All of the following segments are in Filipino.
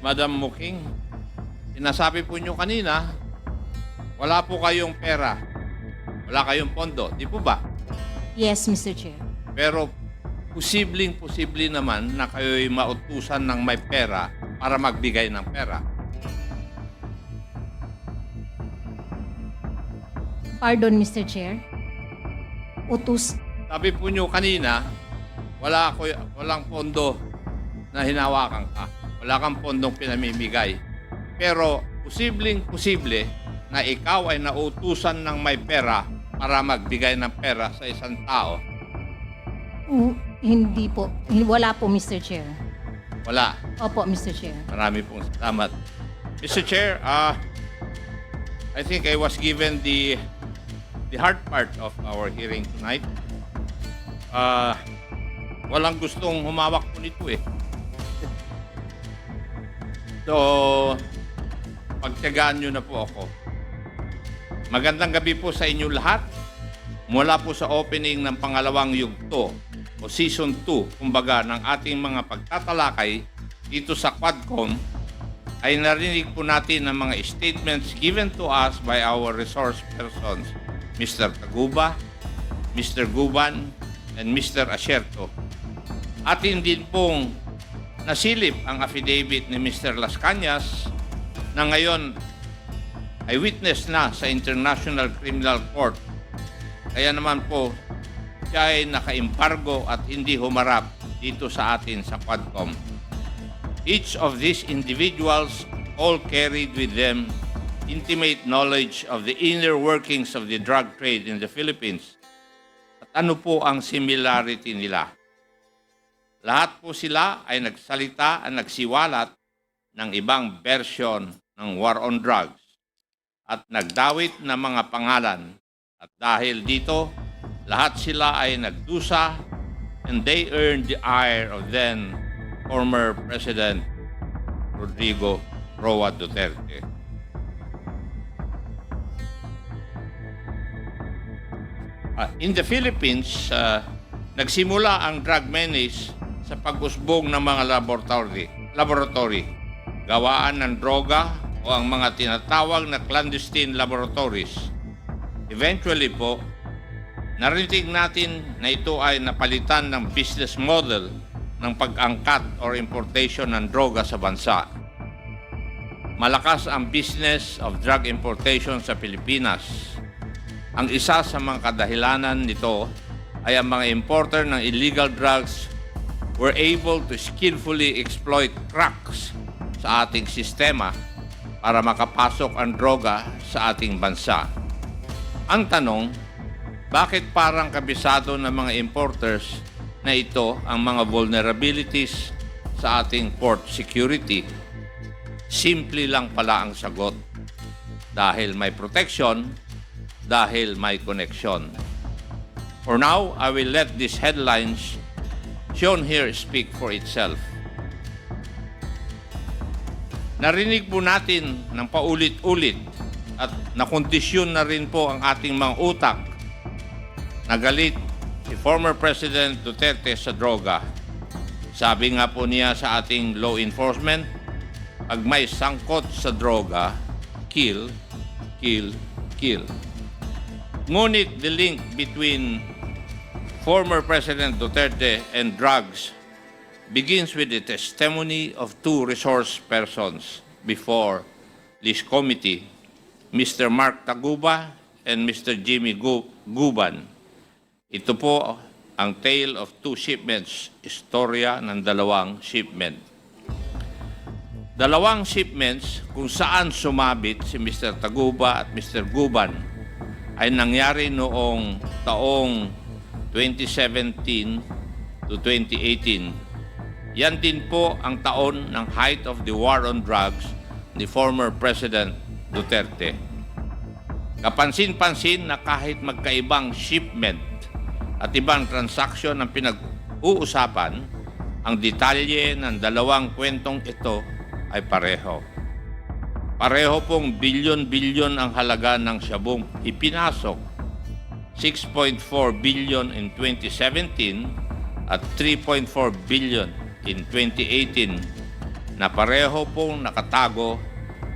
Madam Muking, sinasabi po nyo kanina, wala po kayong pera. Wala kayong pondo. Di po ba? Yes, Mr. Chair. Pero posibleng posible naman na kayo'y mautusan ng may pera para magbigay ng pera. Pardon, Mr. Chair. Utus. Sabi po nyo kanina, wala ako, walang pondo na hinawakan ka. Wala kang pondong pinamimigay. Pero posibleng posible na ikaw ay nautusan ng may pera para magbigay ng pera sa isang tao. Uh, hindi po. Wala po, Mr. Chair. Wala. Opo, Mr. Chair. Marami pong salamat. Mr. Chair, uh, I think I was given the the hard part of our hearing tonight. Uh, walang gustong humawak po nito eh. So, pagtyagaan nyo na po ako. Magandang gabi po sa inyo lahat. Mula po sa opening ng pangalawang yugto o season 2, kumbaga, ng ating mga pagtatalakay dito sa Quadcom, ay narinig po natin ang mga statements given to us by our resource persons, Mr. Taguba, Mr. Guban, and Mr. Asierto. Atin din pong nasilip ang affidavit ni Mr. Las Cañas na ngayon ay witness na sa International Criminal Court. Kaya naman po, siya ay naka-embargo at hindi humarap dito sa atin sa Quadcom. Each of these individuals all carried with them intimate knowledge of the inner workings of the drug trade in the Philippines. At ano po ang similarity nila? Lahat po sila ay nagsalita at nagsiwalat ng ibang version ng war on drugs at nagdawit ng mga pangalan. At dahil dito, lahat sila ay nagdusa and they earned the ire of then former President Rodrigo Roa Duterte. Ah, in the Philippines, ah, nagsimula ang drug menace sa pag-usbong ng mga laboratory, laboratory, gawaan ng droga o ang mga tinatawag na clandestine laboratories. Eventually po, narinig natin na ito ay napalitan ng business model ng pag-angkat or importation ng droga sa bansa. Malakas ang business of drug importation sa Pilipinas. Ang isa sa mga kadahilanan nito ay ang mga importer ng illegal drugs were able to skillfully exploit cracks sa ating sistema para makapasok ang droga sa ating bansa. Ang tanong, bakit parang kabisado ng mga importers na ito ang mga vulnerabilities sa ating port security? Simple lang pala ang sagot. Dahil may protection, dahil may connection. For now, I will let these headlines shown here speak for itself. Narinig po natin ng paulit-ulit at nakondisyon na rin po ang ating mga utak na galit si former President Duterte sa droga. Sabi nga po niya sa ating law enforcement, pag may sangkot sa droga, kill, kill, kill. Ngunit the link between former President Duterte and drugs begins with the testimony of two resource persons before this committee, Mr. Mark Taguba and Mr. Jimmy Gu- Guban. Ito po ang tale of two shipments, istorya ng dalawang shipment. Dalawang shipments kung saan sumabit si Mr. Taguba at Mr. Guban ay nangyari noong taong 2017 to 2018 yan din po ang taon ng height of the war on drugs ni former President Duterte. Kapansin-pansin na kahit magkaibang shipment at ibang transaksyon ang pinag-uusapan, ang detalye ng dalawang kwentong ito ay pareho. Pareho pong bilyon-bilyon ang halaga ng syabong ipinasok. 6.4 billion in 2017 at 3.4 billion in 2018 na pareho pong nakatago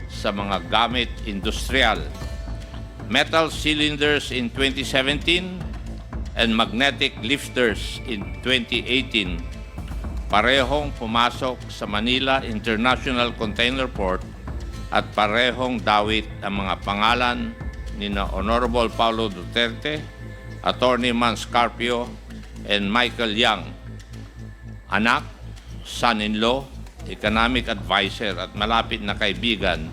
sa mga gamit industrial. Metal cylinders in 2017 and magnetic lifters in 2018 parehong pumasok sa Manila International Container Port at parehong dawit ang mga pangalan ni na Honorable Paulo Duterte, Attorney Mans Carpio, and Michael Yang, anak, son-in-law, economic advisor at malapit na kaibigan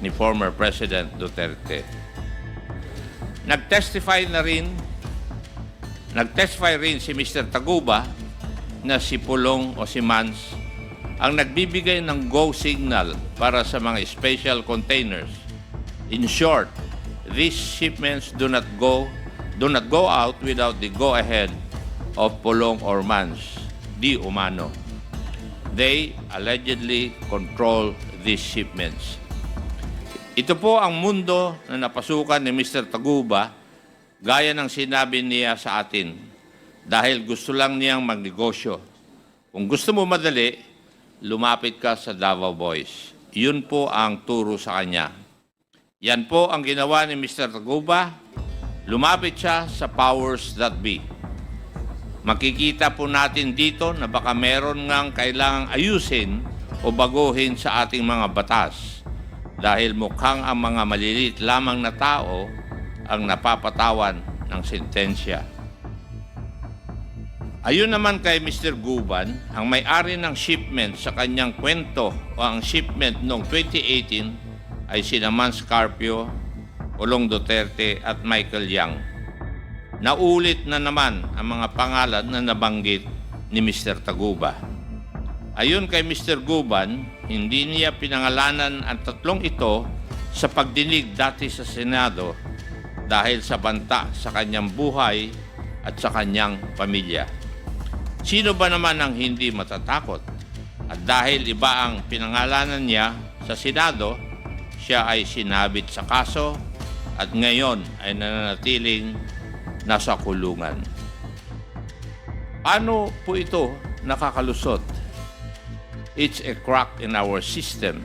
ni former President Duterte. Nag-testify na rin Nag-testify rin si Mr. Taguba na si Pulong o si Mans ang nagbibigay ng go signal para sa mga special containers. In short, these shipments do not go do not go out without the go ahead of Pulong or Mans, di umano. They allegedly control these shipments. Ito po ang mundo na napasukan ni Mr. Taguba gaya ng sinabi niya sa atin dahil gusto lang niyang magnegosyo. Kung gusto mo madali, lumapit ka sa Davao Boys. Yun po ang turo sa kanya. Yan po ang ginawa ni Mr. Taguba. Lumapit siya sa powers that be. Makikita po natin dito na baka meron ngang kailangang ayusin o baguhin sa ating mga batas dahil mukhang ang mga maliliit lamang na tao ang napapatawan ng sentensya. Ayun naman kay Mr. Guban, ang may-ari ng shipment sa kanyang kwento o ang shipment noong 2018 ay sina Mans Carpio, Ulong Duterte at Michael Yang. Naulit na naman ang mga pangalan na nabanggit ni Mr. Taguba. Ayon kay Mr. Guban, hindi niya pinangalanan ang tatlong ito sa pagdinig dati sa Senado dahil sa banta sa kanyang buhay at sa kanyang pamilya. Sino ba naman ang hindi matatakot? At dahil iba ang pinangalanan niya sa Senado, siya ay sinabit sa kaso at ngayon ay nananatiling nasa kulungan. Paano po ito nakakalusot? It's a crack in our system,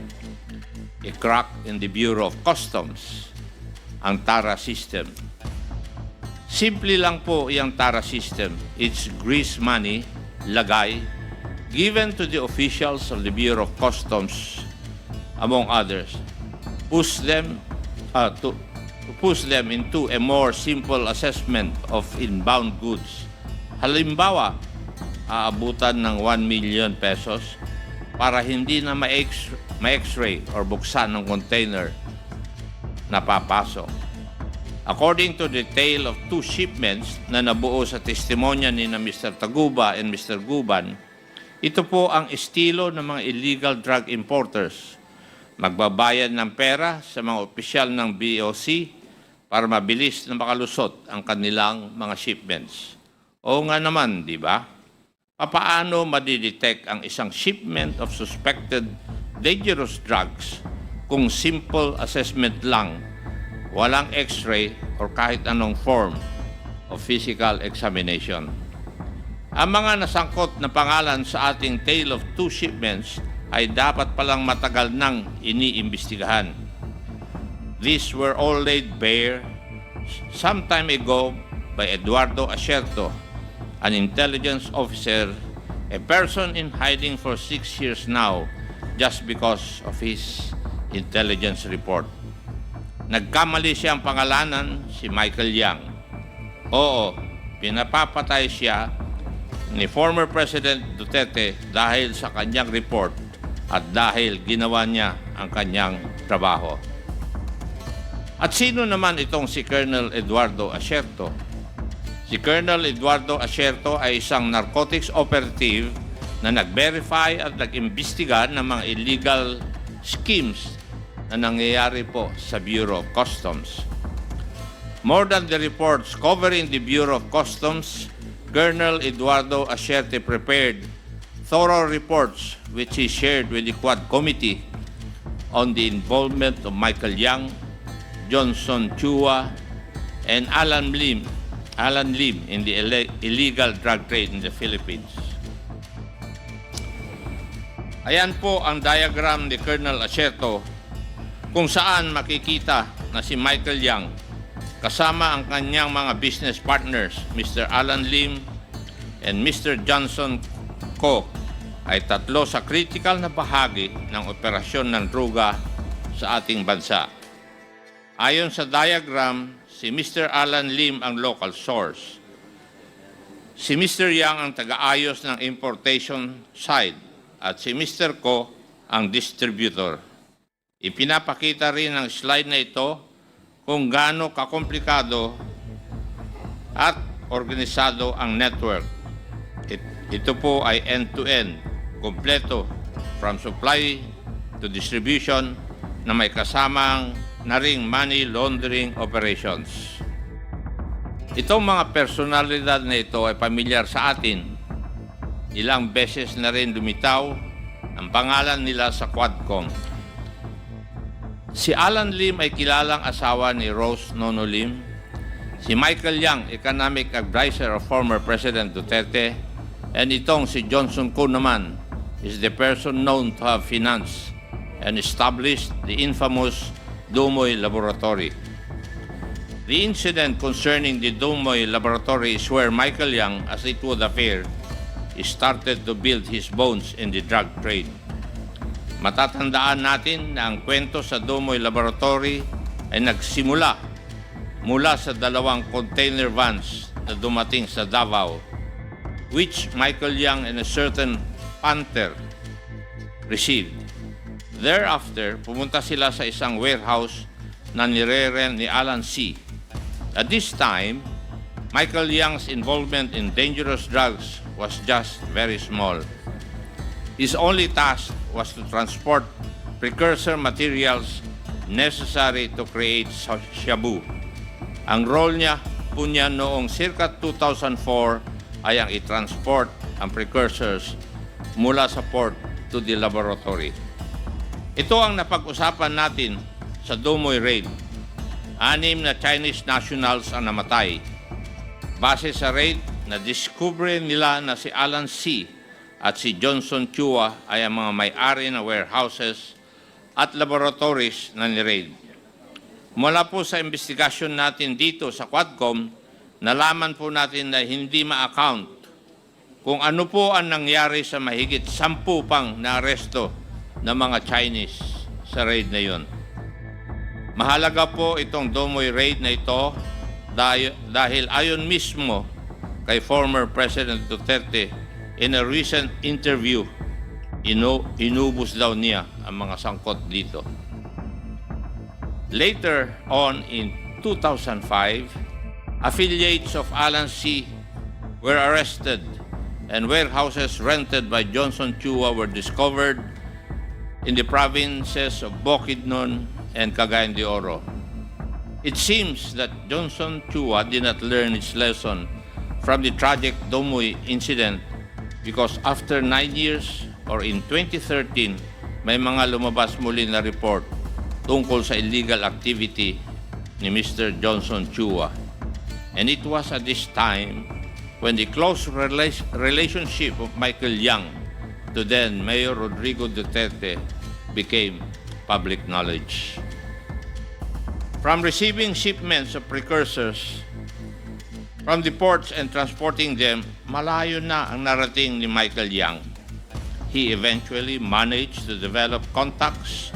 a crack in the Bureau of Customs, ang TARA system. Simple lang po yung TARA system. It's grease money, lagay, given to the officials of the Bureau of Customs, among others, push them uh, to push them into a more simple assessment of inbound goods. Halimbawa, aabutan ng 1 million pesos para hindi na ma-X- ma-x-ray or buksan ng container na papasok. According to tale of two shipments na nabuo sa testimonya ni na Mr. Taguba and Mr. Guban, ito po ang estilo ng mga illegal drug importers. Magbabayad ng pera sa mga opisyal ng BOC para mabilis na makalusot ang kanilang mga shipments. Oo nga naman, di ba? Papaano madidetect ang isang shipment of suspected dangerous drugs kung simple assessment lang, walang x-ray or kahit anong form of physical examination? Ang mga nasangkot na pangalan sa ating tale of two shipments ay dapat palang matagal nang iniimbestigahan. These were all laid bare some time ago by Eduardo Asierto, an intelligence officer, a person in hiding for six years now just because of his intelligence report. Nagkamali siyang pangalanan si Michael Yang. Oo, pinapapatay siya ni former President Duterte dahil sa kanyang report at dahil ginawa niya ang kanyang trabaho. At sino naman itong si Colonel Eduardo Asierto? Si Colonel Eduardo Asierto ay isang narcotics operative na nag-verify at nag-imbestiga ng mga illegal schemes na nangyayari po sa Bureau of Customs. More than the reports covering the Bureau of Customs, Colonel Eduardo Ascierte prepared thorough reports which he shared with the Quad Committee on the involvement of Michael Yang, Johnson Chua, and Alan Lim, Alan Lim in the ille- illegal drug trade in the Philippines. Ayan po ang diagram ni Colonel Acerto kung saan makikita na si Michael Yang kasama ang kanyang mga business partners, Mr. Alan Lim and Mr. Johnson Ko ay tatlo sa critical na bahagi ng operasyon ng droga sa ating bansa. Ayon sa diagram, si Mr. Alan Lim ang local source. Si Mr. Yang ang taga-ayos ng importation side at si Mr. Ko ang distributor. Ipinapakita rin ng slide na ito kung gaano kakomplikado at organisado ang network. It- ito po ay end-to-end, kompleto, from supply to distribution na may kasamang na ring money laundering operations. Itong mga personalidad na ito ay pamilyar sa atin. Ilang beses na rin lumitaw ang pangalan nila sa Quadcom. Si Alan Lim ay kilalang asawa ni Rose Nono Lim. Si Michael Yang, Economic Advisor of former President Duterte. And itong si Johnson Ko naman is the person known to have financed and established the infamous Dumoy Laboratory. The incident concerning the Dumoy Laboratory is where Michael Yang, as it would appear, started to build his bones in the drug trade. Matatandaan natin na ang kwento sa Dumoy Laboratory ay nagsimula mula sa dalawang container vans na dumating sa Davao, which Michael Young and a certain Panther received. Thereafter, pumunta sila sa isang warehouse na nireren ni Alan C. At this time, Michael Young's involvement in dangerous drugs was just very small. His only task was to transport precursor materials necessary to create shabu. Ang role niya po niya noong circa 2004 ay ang i-transport ang precursors mula sa port to the laboratory. Ito ang napag-usapan natin sa Dumoy Raid. Anim na Chinese nationals ang namatay. Base sa raid, na-discover nila na si Alan C. at si Johnson Chua ay ang mga may-ari ng warehouses at laboratories na ni-raid. Mula po sa investigasyon natin dito sa Quadcom, nalaman po natin na hindi ma-account kung ano po ang nangyari sa mahigit sampu pang naaresto ng mga Chinese sa raid na yon. Mahalaga po itong Domoy raid na ito dahil, dahil ayon mismo kay former President Duterte in a recent interview, inu inubos daw niya ang mga sangkot dito. Later on in 2005, affiliates of Alan C. were arrested and warehouses rented by Johnson Chua were discovered in the provinces of Bukidnon and Cagayan de Oro. It seems that Johnson Chua did not learn its lesson from the tragic Domoy incident because after nine years or in 2013, may mga lumabas muli na report tungkol sa illegal activity ni Mr. Johnson Chua. And it was at this time when the close rela- relationship of Michael Young to then Mayor Rodrigo Duterte became public knowledge. From receiving shipments of precursors from the ports and transporting them, malayo na ang narating ni Michael Young. He eventually managed to develop contacts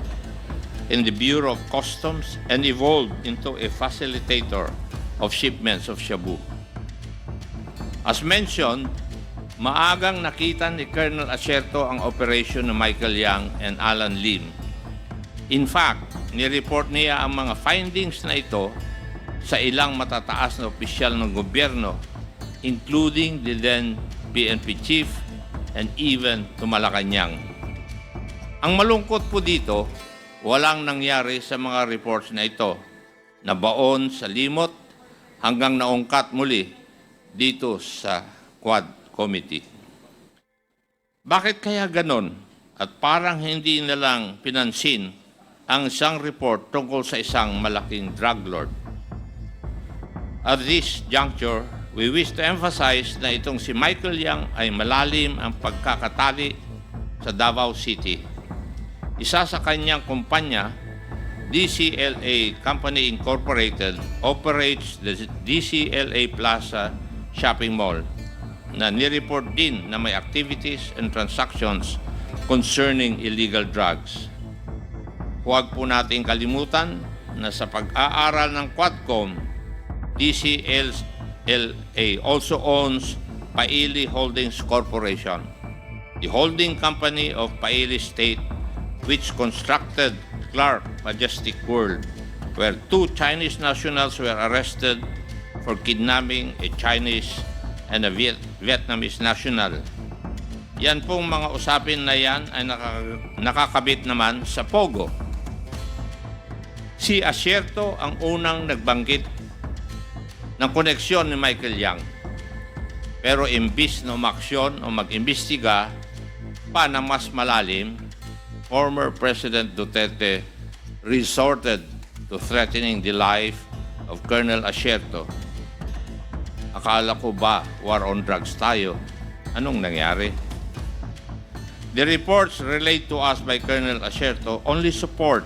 in the Bureau of Customs and evolved into a facilitator of shipments of shabu. As mentioned, maagang nakita ni Colonel Acerto ang operation ng Michael Young and Alan Lim. In fact, nireport niya ang mga findings na ito sa ilang matataas na opisyal ng gobyerno, including the then PNP chief and even to Malacanang. Ang malungkot po dito, walang nangyari sa mga reports na ito, na baon sa limot hanggang naungkat muli dito sa Quad Committee. Bakit kaya ganon at parang hindi na lang pinansin ang isang report tungkol sa isang malaking drug lord? At this juncture, we wish to emphasize na itong si Michael Yang ay malalim ang pagkakatali sa Davao City. Isa sa kanyang kumpanya, DCLA Company Incorporated operates the DCLA Plaza Shopping Mall na nireport din na may activities and transactions concerning illegal drugs. Huwag po nating kalimutan na sa pag-aaral ng Quadcom, DCLA also owns Paili Holdings Corporation, the holding company of Paili State which constructed Clark Majestic World, where two Chinese nationals were arrested for kidnapping a Chinese and a Viet- Vietnamese national. Yan pong mga usapin na yan ay naka- nakakabit naman sa Pogo. Si Asierto ang unang nagbanggit ng koneksyon ni Michael Yang. Pero imbis na umaksyon o mag-imbestiga pa na mas malalim, former President Duterte resorted to threatening the life of Colonel Asierto. Akala ko ba war on drugs tayo? Anong nangyari? The reports relayed to us by Colonel Asierto only support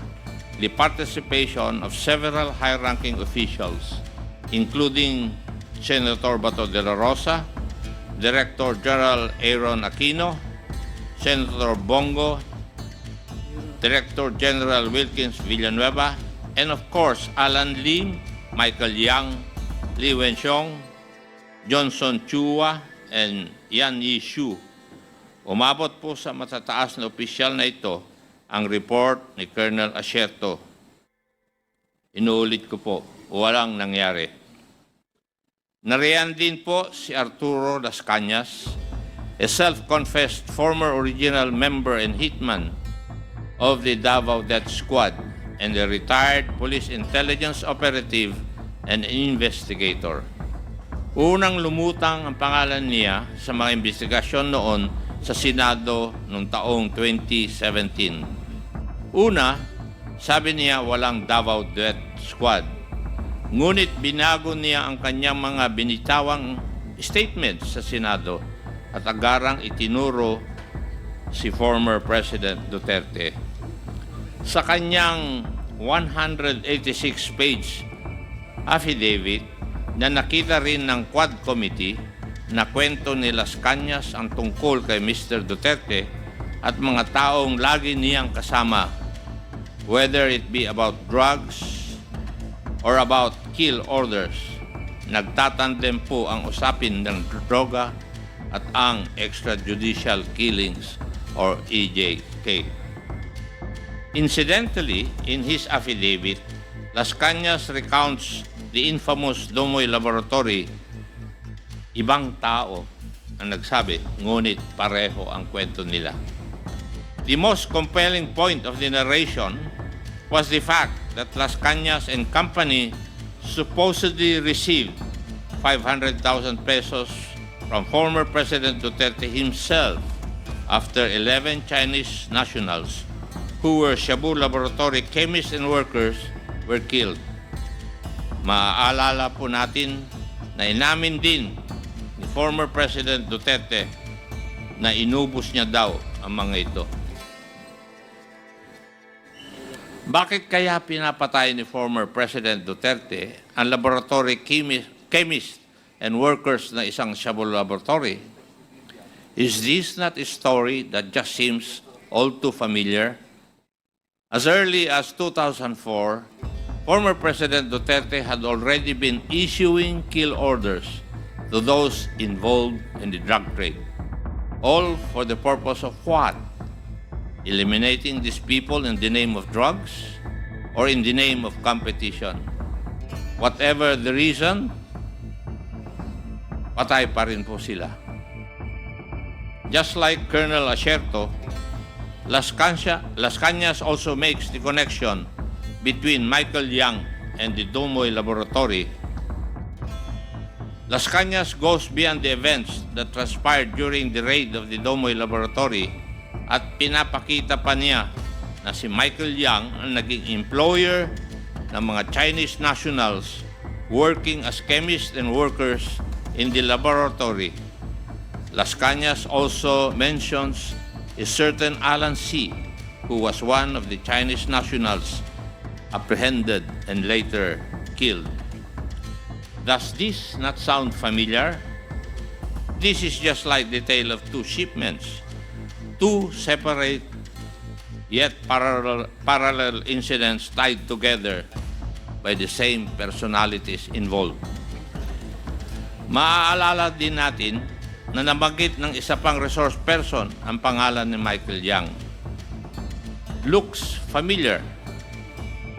the participation of several high-ranking officials, including Senator Bato de la Rosa, Director General Aaron Aquino, Senator Bongo, Director General Wilkins Villanueva, and of course, Alan Lim, Michael Yang, Li Wenxiong, Johnson Chua, and Yan Yishu. Umabot po sa matataas na opisyal na ito ang report ni Colonel Asierto. Inuulit ko po, walang nangyari. Nariyan din po si Arturo Las Cañas, a self-confessed former original member and hitman of the Davao Death Squad and a retired police intelligence operative and investigator. Unang lumutang ang pangalan niya sa mga investigasyon noon sa Senado noong taong 2017. Una, sabi niya walang Davao Death Squad. Ngunit binago niya ang kanyang mga binitawang statements sa Senado at agarang itinuro si former President Duterte. Sa kanyang 186-page affidavit na nakita rin ng Quad Committee na kwento ni Las Cañas ang tungkol kay Mr. Duterte at mga taong lagi niyang kasama, whether it be about drugs or about kill orders. Nagtatandem po ang usapin ng droga at ang extrajudicial killings or EJK. Incidentally, in his affidavit, Las Cañas recounts the infamous Domoy Laboratory. Ibang tao ang nagsabi, ngunit pareho ang kwento nila. The most compelling point of the narration was the fact that Las Cañas and company supposedly received 500,000 pesos from former President Duterte himself after 11 Chinese nationals who were Shabu laboratory chemists and workers were killed. Maaalala po natin na inamin din ni former President Duterte na inubos niya daw ang mga ito. Bakit kaya pinapatay ni former President Duterte ang laboratory chemi- chemist and workers na isang Shabu laboratory? Is this not a story that just seems all too familiar? As early as 2004, former President Duterte had already been issuing kill orders to those involved in the drug trade. All for the purpose of what? Eliminating these people in the name of drugs or in the name of competition. Whatever the reason, patay pa rin po sila. Just like Colonel Asierto, Las, Las Cañas also makes the connection between Michael Young and the Domoy Laboratory. Las Cañas goes beyond the events that transpired during the raid of the Domoy Laboratory at pinapakita pa niya na si Michael Young ang naging employer ng mga Chinese nationals working as chemists and workers in the laboratory. Las Cañas also mentions is certain Alan C., who was one of the Chinese nationals apprehended and later killed. Does this not sound familiar? This is just like the tale of two shipments, two separate yet parallel, parallel incidents tied together by the same personalities involved. Maaalala din natin na nabanggit ng isa pang resource person ang pangalan ni Michael Yang. Looks familiar.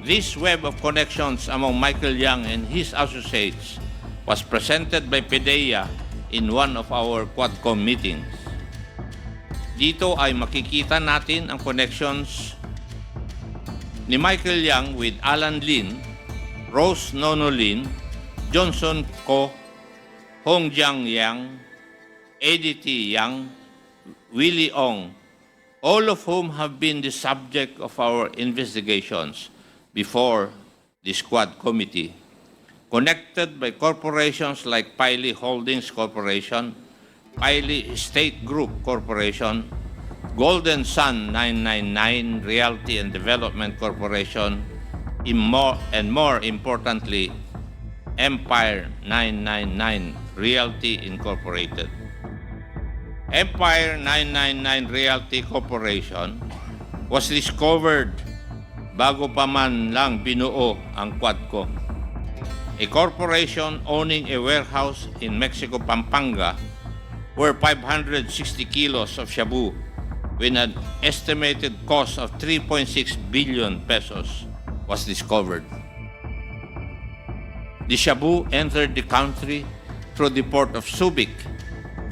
This web of connections among Michael Yang and his associates was presented by PDEA in one of our Quadcom meetings. Dito ay makikita natin ang connections ni Michael Yang with Alan Lin, Rose Nono Lin, Johnson Ko, Hong Jiang Yang, Eddie. Yang, Willie Ong, all of whom have been the subject of our investigations before the squad committee, connected by corporations like Piley Holdings Corporation, Piley State Group Corporation, Golden Sun 999 Realty and Development Corporation, and more importantly, Empire 999 Realty Incorporated. Empire 999 Realty Corporation was discovered bago pa man lang binuo ang Quadcom. A corporation owning a warehouse in Mexico, Pampanga, where 560 kilos of shabu with an estimated cost of 3.6 billion pesos was discovered. The shabu entered the country through the port of Subic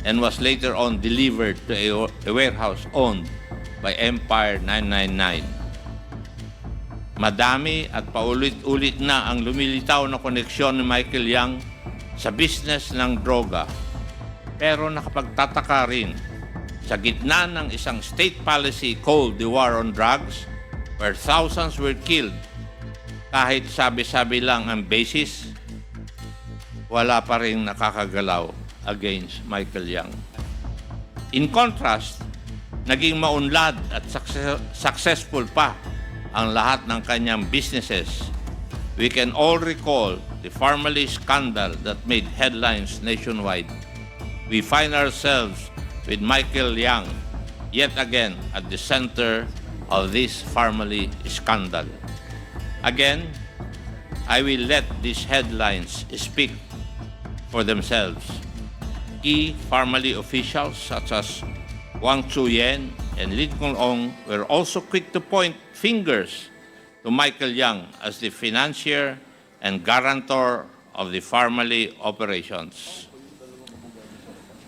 and was later on delivered to a warehouse owned by Empire 999. Madami at paulit-ulit na ang lumilitaw na koneksyon ni Michael Yang sa business ng droga. Pero nakapagtataka rin sa gitna ng isang state policy called the War on Drugs where thousands were killed kahit sabi-sabi lang ang basis, wala pa rin nakakagalaw against Michael Young. In contrast, naging maunlad at success- successful pa ang lahat ng kanyang businesses. We can all recall the Farmally scandal that made headlines nationwide. We find ourselves with Michael Young yet again at the center of this Farmally scandal. Again, I will let these headlines speak for themselves. Key Farmally officials such as Wang Chuyen and Lincoln Ong were also quick to point fingers to Michael Young as the financier and guarantor of the Farmally operations.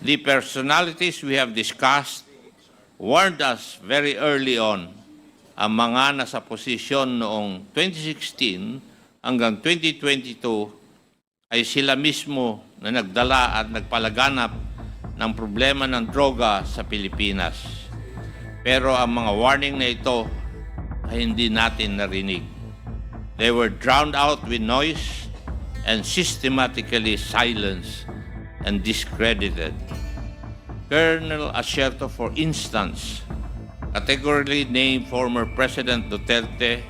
The personalities we have discussed warned us very early on ang mga nasa posisyon noong 2016 hanggang 2022 ay sila mismo na nagdala at nagpalaganap ng problema ng droga sa Pilipinas. Pero ang mga warning na ito ay hindi natin narinig. They were drowned out with noise and systematically silenced and discredited. Colonel Asierto, for instance, categorically named former President Duterte,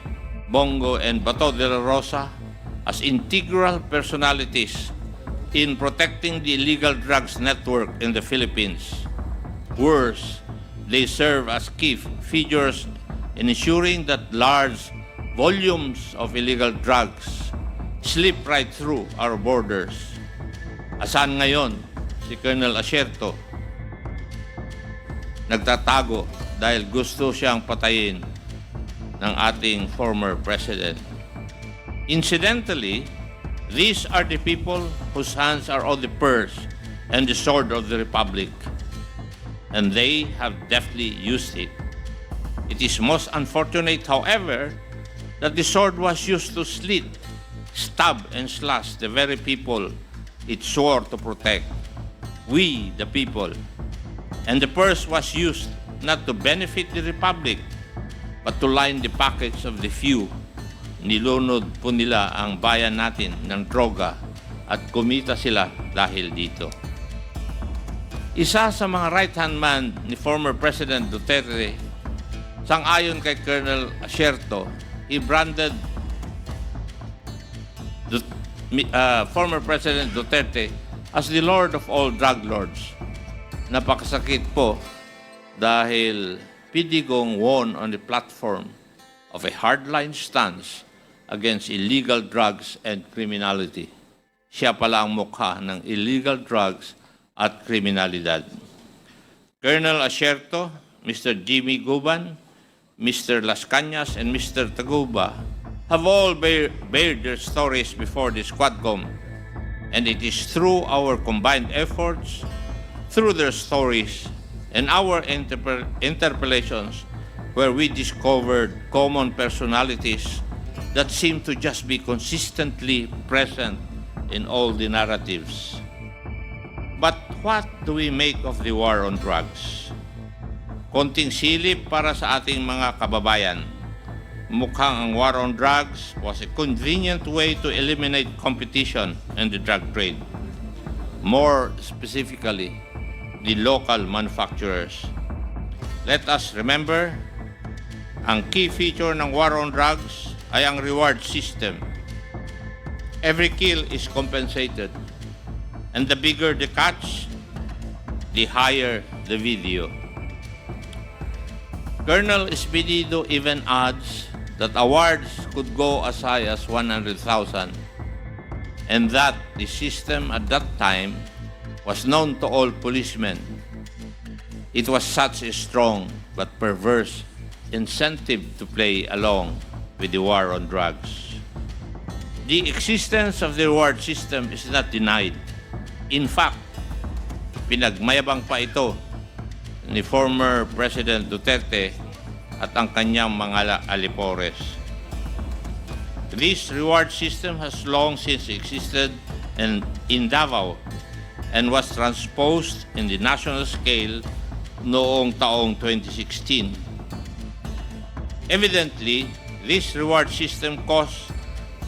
Bongo, and Bato de la Rosa as integral personalities in protecting the illegal drugs network in the Philippines. Worse, they serve as key figures in ensuring that large volumes of illegal drugs slip right through our borders. Asan ngayon si Colonel Asierto? Nagtatago dahil gusto siyang patayin ng ating former president. Incidentally, these are the people whose hands are on the purse and the sword of the republic, and they have deftly used it. It is most unfortunate, however, that the sword was used to slit, stab, and slash the very people it swore to protect. We, the people. And the purse was used not to benefit the republic, but to line the pockets of the few. Nilunod po nila ang bayan natin ng droga at kumita sila dahil dito. Isa sa mga right-hand man ni former President Duterte, sang-ayon kay Colonel Asierto, he branded mi- uh, former President Duterte as the Lord of all drug lords. Napakasakit po dahil Pidigong won on the platform of a hardline stance against illegal drugs and criminality. Siya pala ang mukha ng illegal drugs at kriminalidad. Colonel Asierto, Mr. Jimmy Guban, Mr. Las Cañas, and Mr. Taguba have all bear, bared their stories before this Quadcom. And it is through our combined efforts, through their stories, and our interpel- interpellations where we discovered common personalities that seem to just be consistently present in all the narratives. But what do we make of the war on drugs? Konting silip para sa ating mga kababayan. Mukhang ang war on drugs was a convenient way to eliminate competition in the drug trade. More specifically, the local manufacturers. Let us remember, ang key feature ng war on drugs ay ang reward system. Every kill is compensated. And the bigger the catch, the higher the video. Colonel Espedido even adds that awards could go as high as 100,000 and that the system at that time was known to all policemen. It was such a strong but perverse incentive to play along with the war on drugs. The existence of the reward system is not denied. In fact, pinagmayabang pa ito ni former President Duterte at ang kanyang mga alipores. This reward system has long since existed in, in Davao and was transposed in the national scale noong taong 2016. Evidently, this reward system caused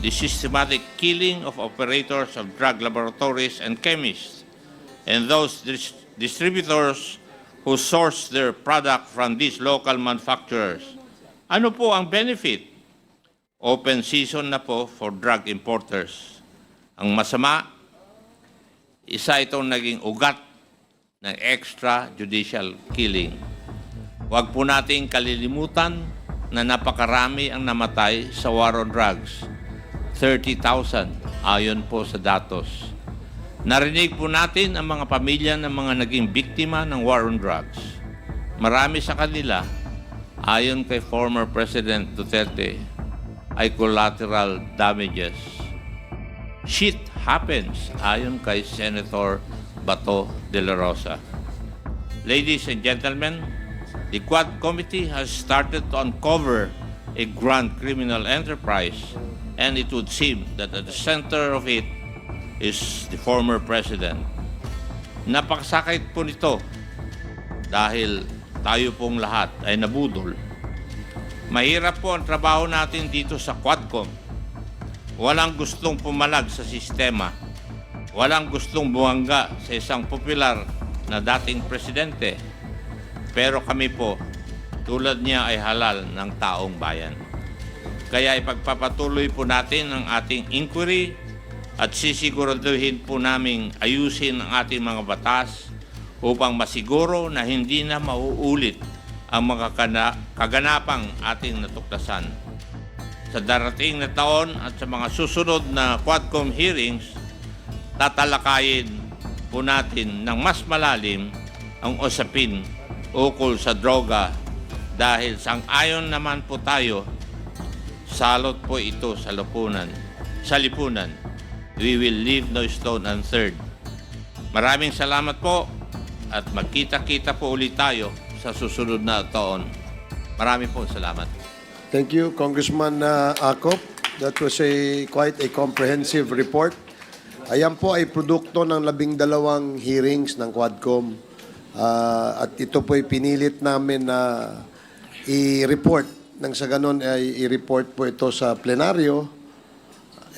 the systematic killing of operators of drug laboratories and chemists and those dis- distributors who source their product from these local manufacturers. Ano po ang benefit? Open season na po for drug importers. Ang masama, isa itong naging ugat ng extrajudicial killing. Huwag po nating kalilimutan na napakarami ang namatay sa war on drugs. 30,000 ayon po sa datos. Narinig po natin ang mga pamilya ng mga naging biktima ng war on drugs. Marami sa kanila, ayon kay former President Duterte, ay collateral damages. Shit happens, ayon kay Senator Bato de la Rosa. Ladies and gentlemen, the Quad Committee has started to uncover a grand criminal enterprise, and it would seem that at the center of it is the former president. Napakasakit po nito dahil tayo pong lahat ay nabudol. Mahirap po ang trabaho natin dito sa Quadcom. Walang gustong pumalag sa sistema. Walang gustong buwangga sa isang popular na dating presidente. Pero kami po, tulad niya ay halal ng taong bayan. Kaya ipagpapatuloy po natin ang ating inquiry at sisiguraduhin po naming ayusin ang ating mga batas upang masiguro na hindi na mauulit ang mga kaganapang ating natuklasan. Sa darating na taon at sa mga susunod na Quadcom hearings, tatalakayin po natin ng mas malalim ang usapin ukol sa droga dahil sang-ayon naman po tayo, salot po ito sa lipunan. Sa lipunan, we will leave no stone unturned. Maraming salamat po at magkita-kita po ulit tayo sa susunod na taon. Maraming po salamat. Thank you, Congressman uh, Akop. That was a quite a comprehensive report. Ayan po ay produkto ng labing dalawang hearings ng Quadcom. Ah, at ito po ay pinilit namin na i-report. Nang sa ganun ay i-report po ito sa plenaryo.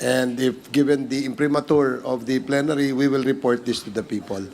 And if given the imprimatur of the plenary, we will report this to the people.